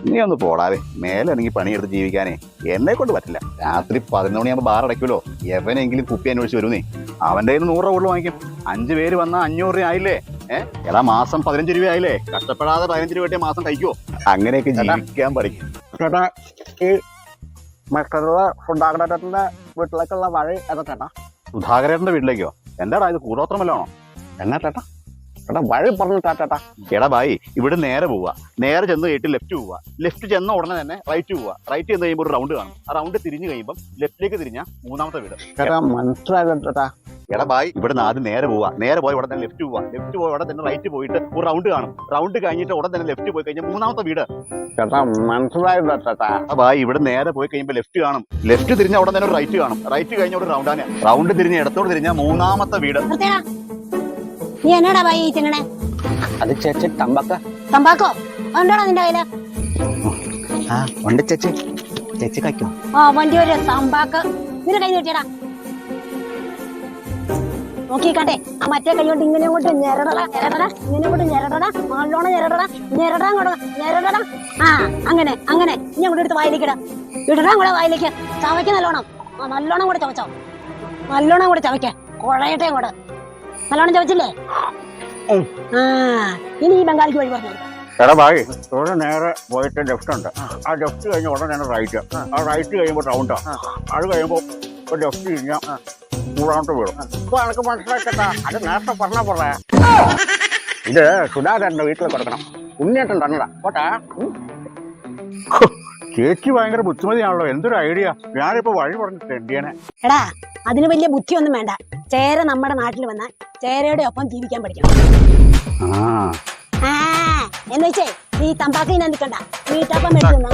നീ ഒന്ന് പോടാവേ. മേലെ ഇറങ്ങി പണിയെടുത്ത് ജീവിക്കാനേ. എന്നെ കൊണ്ട് പറ്റില്ല. രാത്രി പതിനൊന്ന് മണിയാകുമ്പോൾ ബാർ അടയ്ക്കുമല്ലോ. എവനെങ്കിലും കുപ്പി അന്വേഷിച്ച് വരുന്നേ. അവന്റെ കയ്യിൽ നൂറ് രൂപ കൂടുതൽ വാങ്ങിക്കും. അഞ്ച് പേര് വന്നാൽ അഞ്ഞൂറ് രൂപ ആയില്ലേ? ഏഹ് എടാ മാസം പതിനഞ്ച് രൂപ ആയില്ലേ? കഷ്ടപ്പെടാതെ പതിനഞ്ച് രൂപ മാസം കഴിക്കുമോ അങ്ങനെയൊക്കെ ജീവിക്കാൻ പഠിക്കും. ചേട്ടാ ഈ മറ്റുള്ള സുധാകരന്റെ വീട്ടിലേക്കുള്ള വഴി ഏതാ ചേട്ടാ? സുധാകരേട്ടന്റെ വീട്ടിലേക്കോ? എന്താടാ ഇത് കൂടോത്രമല്ലാണോ എന്നാ ചേട്ടാ? ചേട്ടാ വഴി പറഞ്ഞു ടാറ്റാ. എടാ ബായി ഇവിടെ നേരെ പോവുക. നേരെ ചെന്ന് കഴിഞ്ഞിട്ട് ലെഫ്റ്റ് പോവുക. ലെഫ്റ്റ് ചെന്ന ഉടനെ തന്നെ റൈറ്റ് പോവുക. റൈറ്റ് ചെന്ന് കഴിയുമ്പോൾ ഒരു റൗണ്ട് കാണും. ആ റൗണ്ട് തിരിഞ്ഞു കഴിയുമ്പോൾ ലെഫ്റ്റിലേക്ക് തിരിഞ്ഞ മൂന്നാമത്തെ വീട്. ചേട്ടാ മനസ്സിലായില്ല ചേട്ടാ. എടാ ബായ് ഇവിടെ നിന്ന് ആദ്യം നേരെ പോവാ നേരെ പോയി ഉടനെ തന്നെ ലെഫ്റ്റ് പോവാ ലെഫ്റ്റ് പോയി ഉടനെ തന്നെ റൈറ്റ് പോയിട്ട് ഒരു റൗണ്ട് കാണും. റൗണ്ട് കഴിഞ്ഞിട്ട് ഉടനെ തന്നെ ലെഫ്റ്റ് പോയി കഴിഞ്ഞാൽ മൂന്നാമത്തെ വീട്. ചേട്ടാ മനസ്സിലായില്ല ചേട്ടാ. ആ ബായ് ഇവിടെ നേരെ പോയി കഴിയുമ്പോൾ ലെഫ്റ്റ് കാണും. ലെഫ്റ്റ് തിരിഞ്ഞ ഉടനെ തന്നെ ഒരു റൈറ്റ് കാണും. റൈറ്റ് കഴിഞ്ഞ ഒരു റൗണ്ടാണ് റൗണ്ട് തിരിഞ്ഞ് ഇടത്തോട് തിരിഞ്ഞ മൂന്നാമത്തെ വീട്. നീ എന്നാടാ ബായി ഈ അത് ചേച്ചി തമ്പക്ക. തമ്പാക്കോ? ഉണ്ടോടാ നിന്റെ കയ്യിൽ? ആ ഉണ്ട് ചേച്ചി. ചേച്ചി കഴിക്കോ? ആ വണ്ടി ഒരു തമ്പാക്ക്. നിന്റെ കൈ നീട്ടിയടാ. നോക്കിക്കട്ടെ ആ മറ്റേ കൈ കൊണ്ട് ഇങ്ങനെ ഇങ്ങോട്ട് ഞെരടടാ ഞെരടടാ ഇങ്ങനെ കൊണ്ട് ഞെരടടാ നല്ലോണം ഞെരടടാ ഞെരടാ അങ്ങോട്ട് ഞെരടടാ. ആ അങ്ങനെ അങ്ങനെ. ഇനി അങ്ങോട്ട് എടുത്ത് വായിലേക്ക് ഇടാ. ഇടടാ അങ്ങോട്ട് വായിലേക്ക്. ചവയ്ക്ക് നല്ലോണം. ആ നല്ലോണം കൂടെ ചവച്ചോ. നല്ലോണം കൂടെ ചവയ്ക്ക. കുഴയട്ടെ അങ്ങോട്ട്. നല്ലോണം ചോദിച്ചില്ലേ? ആ ഇനി ഈ ബംഗാളിക്ക് വഴി പറഞ്ഞു എടാ ഭായി ഇവിടെ നേരെ പോയിട്ട് ലെഫ്റ്റ് ഉണ്ട്. ആ ലെഫ്റ്റ് കഴിഞ്ഞ ഉടനെ തന്നെ റൈറ്റ് ആ റൈറ്റ് കഴിയുമ്പോൾ ടൗണ്ടാ അത് കഴിയുമ്പോൾ ലെഫ്റ്റ് കഴിഞ്ഞാൽ മൂന്നാമത്തെ വീടും. ഇപ്പൊ എനിക്ക് മനസ്സിലാക്കട്ടാ അത് നേരത്തെ പറഞ്ഞ പോലെ ഇത് സുധാകരന്റെ വീട്ടിൽ കൊടുക്കണം. ഉണ്ണിയേട്ടൻ തന്നടാ പോട്ടാ. ചേച്ചി ഭയങ്കര ബുദ്ധിമതിയാണല്ലോ. എന്തൊരു ഐഡിയ ഞാനിപ്പോ വഴി പറഞ്ഞു തെണ്ടിയനെ. എടാ അതിന് വലിയ ബുദ്ധിയൊന്നും വേണ്ട. ചേരെ നമ്മുടെ നാട്ടിൽ വന്നാൽ ചേരയുടെ ഒപ്പം ജീവിക്കാൻ പഠിക്കണം ആ ആ എന്ന് വെച്ചേ ഈ തമ്പാക്കിനെ നിൽക്കണ്ട വീട്ടപ്പം എടുത്തുന്ന